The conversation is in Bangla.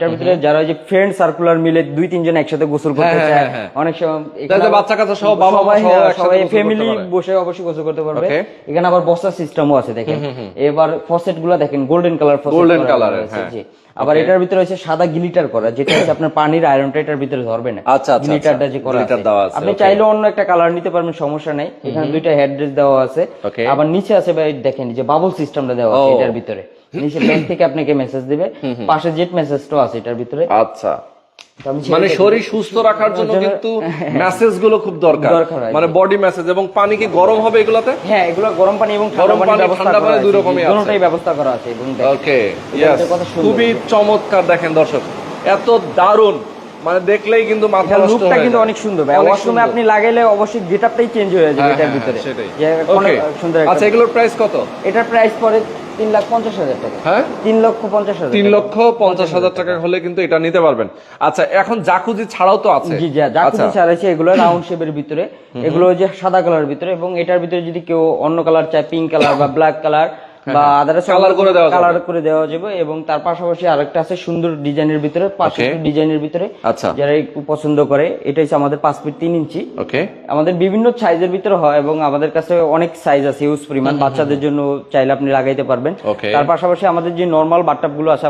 এটার ভিতরে যারা যে ফ্রেন্ড সার্কুলার মিলে দুই তিনজন একসাথে গোসল করতে হ্যাঁ, চায় হ্যাঁ, হ্যাঁ। অনেক সময় এখানে বাচ্চা কাচ্চা সহ বাবা সবাই সহ একসাথে সবাই ফ্যামিলি বসে অবশ্যই গোসল করতে পারবে। এখানে আবার বসার সিস্টেমও আছে দেখেন। এবার ফসেটগুলা দেখেন গোল্ডেন কালার ফসেট। আবার এটার ভিতরে হচ্ছে সাদা গিলিটার করা যেটা হচ্ছে আপনার পানির আয়রনটা এটার ভিতরে ধরবে না। আচ্ছা, আচ্ছা, গিলিটারটা আচ্ছা। যে করা আছে। আপনি. চাইলে অন্য একটা কালার নিতে পারবেন সমস্যা নাই। এখানে দুইটা হেডরেস দেওয়া আছে। আবার নিচে আছে ভাই দেখেন যে বাবল সিস্টেমটা দেওয়া আছে এটার ভিতরে। নিচে ব্যাংক থেকে আপনাকে মেসেজ দিবে। পাশে জেট মেসেজটাও আছে এটার ভিতরে। আচ্ছা। মানে শরীর সুস্থ রাখার জন্য কিন্তু মেসেজগুলো খুব দরকার। মানে বডি মেসেজ এবং পানি কি গরম হবে এগুলাতে? হ্যাঁ এগুলো গরম পানি এবং গরম পানি ঠান্ডা পানি দুই রকমই আছে। দুটোটাই ব্যবস্থা করা আছে ওকে খুবই চমৎকার দেখেন দর্শক। এত দারুণ। মানে দেখলেই কিন্তু মাথা নষ্ট হয়ে কিন্তু অনেক সুন্দর ভাই। ওয়াশরুমে আপনি লাগাইলে অবশ্যই গেটআপটাই চেঞ্জ হয়ে যাবে হ্যাঁ, এটার হ্যাঁ, ভিতরে। সেটাই। সুন্দর আচ্ছা এগুলোর প্রাইস কত? এটার প্রাইস পড়ে তিন লাখ পঞ্চাশ হাজার টাকা। হ্যাঁ? তিন লক্ষ পঞ্চাশ হাজার তিন লক্ষ পঞ্চাশ হাজার টাকা হলে কিন্তু এটা নিতে পারবেন। আচ্ছা এখন জাকুজি ছাড়াও তো আছে। জি জাকুজি আচ্ছা। এগুলো রাউন্ড শেপের ভিতরে। এগুলো যে সাদা কালার ভিতরে এবং এটার ভিতরে যদি কেউ অন্য কালার চায় পিঙ্ক কালার বা ব্ল্যাক কালার বা আদার্স কালার করে দেওয়া কালার করে দেওয়া যাবে এবং তার পাশাপাশি আরেকটা আছে সুন্দর ডিজাইনের ভিতরে পাঁচশো ডিজাইনের ভিতরে আচ্ছা। যারা একটু পছন্দ করে এটা হচ্ছে আমাদের পাঁচ ফিট তিন ইঞ্চি। ওকে আমাদের বিভিন্ন সাইজের ভিতরে হয় এবং আমাদের কাছে অনেক সাইজ আছে ইউজ পরিমাণ। বাচ্চাদের জন্য চাইলে আপনি লাগাইতে পারবেন। তার পাশাপাশি আমাদের যে নর্মাল বাটটাপগুলো আছে